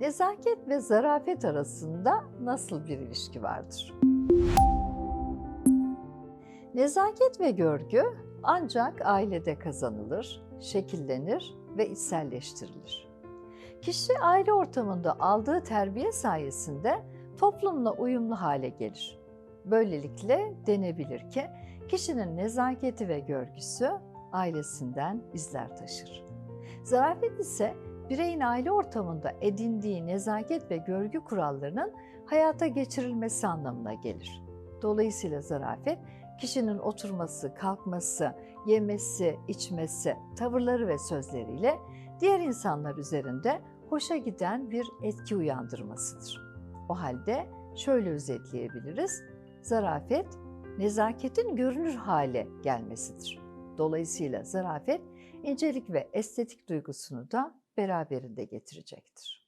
Nezaket ve zarafet arasında nasıl bir ilişki vardır? Nezaket ve görgü ancak ailede kazanılır, şekillenir ve içselleştirilir. Kişi aile ortamında aldığı terbiye sayesinde toplumla uyumlu hale gelir. Böylelikle denebilir ki kişinin nezaketi ve görgüsü ailesinden izler taşır. Zarafet ise bireyin aile ortamında edindiği nezaket ve görgü kurallarının hayata geçirilmesi anlamına gelir. Dolayısıyla zarafet kişinin oturması, kalkması, yemesi, içmesi, tavırları ve sözleriyle diğer insanlar üzerinde hoşa giden bir etki uyandırmasıdır. O halde şöyle özetleyebiliriz. Zarafet, nezaketin görünür hale gelmesidir. Dolayısıyla zarafet, incelik ve estetik duygusunu da beraberinde getirecektir.